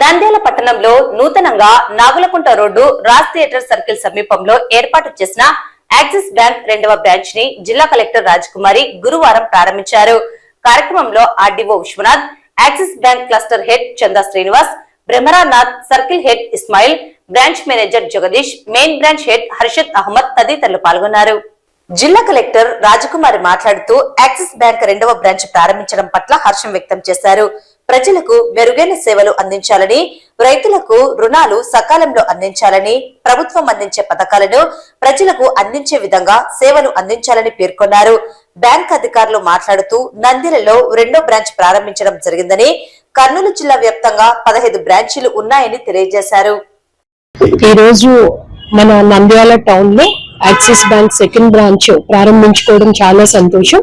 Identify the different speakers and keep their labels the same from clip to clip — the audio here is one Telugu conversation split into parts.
Speaker 1: నంద్యాల పట్టణంలో నూతనంగా Nagulakunta road Raj theatre circle సమీపంలో ఏర్పాటు చేసిన యాక్సిస్ బ్యాంక్ రెండవ బ్రాంచ్ని జిల్లా కలెక్టర్ రాజకుమారి గురువారం ప్రారంభించారు. కార్యక్రమంలో RDO Viswanath Axis Bank cluster head Chanda Srinivas Brahmaranath circle head Ismail branch manager Jagadish main branch head Harshad Ahmed తదితరులు పాల్గొన్నారు. జిల్లా కలెక్టర్ రాజకుమారి మాట్లాడుతూ యాక్సిస్ బ్యాంక్ రెండవ బ్రాంచ్ ప్రారంభించడం పట్ల హర్షం వ్యక్తం చేశారు. ప్రజలకు మెరుగైన సేవలు అందించాలని రైతులకు రుణాలు సకాలంలో అందించాలని ప్రభుత్వం అందించే పథకాలను ప్రజలకు అందించే విధంగా సేవలు అందించాలని పేర్కొన్నారు. బ్యాంక్ అధికారులు మాట్లాడుతూ నందిలలో రెండో బ్రాంచ్ ప్రారంభించడం జరిగిందని కర్నూలు జిల్లా వ్యాప్తంగా పదహైదు బ్రాంచీలు ఉన్నాయని తెలియజేశారు.
Speaker 2: ఈ రోజు మన నంద్యాల టౌన్లో యాక్సిస్ బ్యాంక్ సెకండ్ బ్రాంచ్ ప్రారంభించుకోవడం చాలా సంతోషం.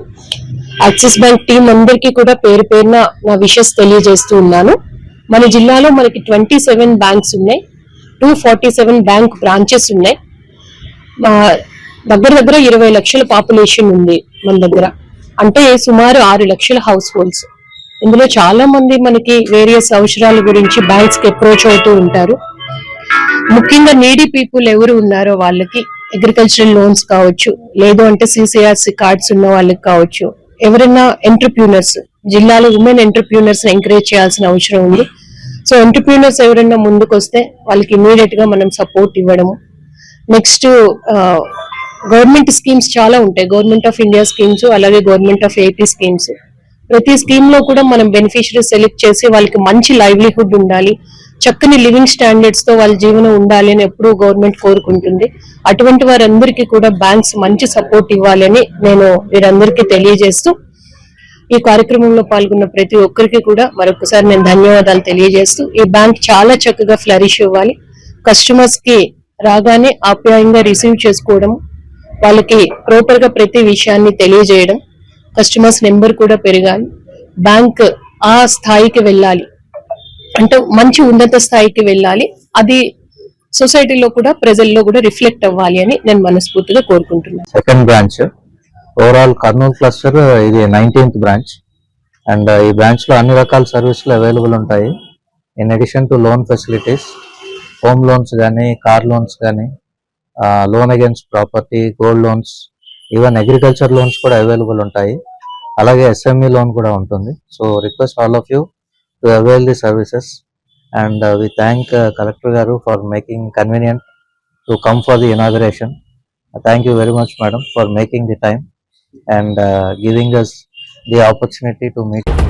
Speaker 2: యాక్సిస్ బ్యాంక్ టీం అందరికీ కూడా పేరు పేరున నా విషెస్ తెలియజేస్తూ ఉన్నాను. మన జిల్లాలో మనకి ట్వంటీ సెవెన్ బ్యాంక్స్ ఉన్నాయి. Two forty seven bank branches ఉన్నాయి. మా దగ్గర దగ్గర ఇరవై లక్షల పాపులేషన్ ఉంది మన దగ్గర. అంటే సుమారు ఆరు లక్షల హౌస్ హోల్డ్స్. ఇందులో చాలా మంది మనకి వేరియస్ అవసరాల గురించి బ్యాంక్స్కి అప్రోచ్ అవుతూ ఉంటారు. ముఖ్యంగా నీడీ పీపుల్ ఎవరు ఉన్నారో వాళ్ళకి అగ్రికల్చరల్ లోన్స్ కావచ్చు లేదు అంటే సిసిఆర్సి కార్డ్స్ ఉన్న వాళ్ళకి కావచ్చు ఎవరైనా ఎంటర్ప్రీనర్స్ జిల్లాలో ఉమెన్ ఎంటర్ప్రీనర్స్ ఎంకరేజ్ చేయాల్సిన అవసరం ఉంది. సో ఎంటర్ప్రీనర్స్ ఎవరైనా ముందుకు వస్తే వాళ్ళకి ఇమీడియట్గా మనం సపోర్ట్ ఇవ్వడము. నెక్స్ట్ గవర్నమెంట్ స్కీమ్స్ చాలా ఉంటాయి. గవర్నమెంట్ ఆఫ్ ఇండియా స్కీమ్స్ అలాగే గవర్నమెంట్ ఆఫ్ ఏపీ స్కీమ్స్ ప్రతి స్కీమ్లో కూడా మనం బెనిఫిషరీ సెలెక్ట్ చేసి వాళ్ళకి మంచి లైవ్లీహుడ్ ఉండాలి. చక్కని లివింగ్ స్టాండర్డ్స్తో వాళ్ళ జీవనం ఉండాలి అని ఎప్పుడూ గవర్నమెంట్ కోరుకుంటుంది. అటువంటి వారందరికీ కూడా బ్యాంక్స్ మంచి సపోర్ట్ ఇవ్వాలని నేను వీరందరికీ తెలియజేస్తూ ఈ కార్యక్రమంలో పాల్గొన్న ప్రతి ఒక్కరికి కూడా మరొకసారి నేను ధన్యవాదాలు తెలియజేస్తూ ఈ బ్యాంక్ చాలా చక్కగా ఫ్లరిష్ ఇవ్వాలి. కస్టమర్స్కి రాగానే ఆప్యాయంగా రిసీవ్ చేసుకోవడం వాళ్ళకి ప్రాపర్గా ప్రతి విషయాన్ని తెలియజేయడం కస్టమర్స్ నెంబర్ కూడా పెరగాలి. బ్యాంక్ ఆ స్థాయికి వెళ్ళాలి. అంటే మంచి ఉన్నత స్థాయికి వెళ్ళాలి. అది సొసైటీలో కూడా ప్రజల్లో కూడా రిఫ్లెక్ట్ అవ్వాలి అని నేను మనస్ఫూర్తిగా కోరుకుంటున్నాను
Speaker 3: second branch overall Kurnool cluster ఇది నైన్టీన్త్ బ్రాంచ్ అండ్ ఈ బ్రాంచ్లో అన్ని రకాల సర్వీసులు అవైలబుల్ ఉంటాయి. In addition to loan facilities home loans కానీ కార్ లోన్స్ కానీ loan against property gold loans even agriculture loans కూడా అవైలబుల్ ఉంటాయి. అలాగే ఎస్ఎంఈ లోన్ కూడా ఉంటుంది. So request all of you to avail the services and uh, we thank uh, Collector Garu for making convenient to come for the inauguration. Uh, thank you very much madam for making the time and uh, giving us the opportunity to meet.